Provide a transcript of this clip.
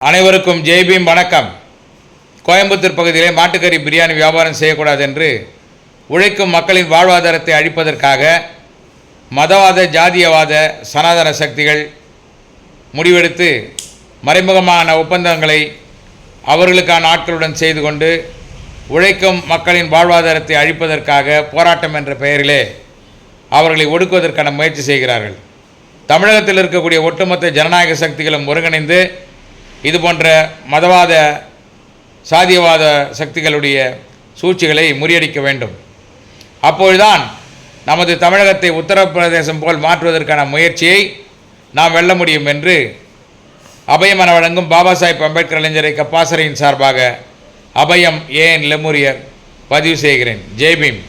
அனைவருக்கும் ஜெய்பீம் வணக்கம். கோயம்புத்தூர் பகுதியிலே மாட்டுக்கறி பிரியாணி வியாபாரம் செய்யக்கூடாது என்று உழைக்கும் மக்களின் வாழ்வாதாரத்தை அழிப்பதற்காக மதவாத ஜாதியவாத சனாதன சக்திகள் முடிவெடுத்து மறைமுகமான ஒப்பந்தங்களை அவர்களுக்கான ஆட்களுடன் செய்து கொண்டு உழைக்கும் மக்களின் வாழ்வாதாரத்தை அழிப்பதற்காக போராட்டம் என்ற பெயரிலே அவர்களை ஒடுக்குவதற்கான முயற்சி செய்கிறார்கள். தமிழகத்தில் இருக்கக்கூடிய ஒட்டுமொத்த ஜனநாயக சக்திகளும் ஒருங்கிணைந்து இது போன்ற மதவாத சாதியவாத சக்திகளுடைய சூழ்ச்சிகளை முறியடிக்க வேண்டும். அப்பொழுதுதான் நமது தமிழகத்தை உத்தரப்பிரதேசம் போல் மாற்றுவதற்கான முயற்சியை நாம் வெல்ல முடியும் என்று அபயமன வழங்கும் பாபா சாஹிப் அம்பேத்கர் இளைஞரை கப்பாசரையின் சார்பாக அபயம் ஏன் லெமுரியர் பதிவு செய்கிறேன். ஜெய்பீம்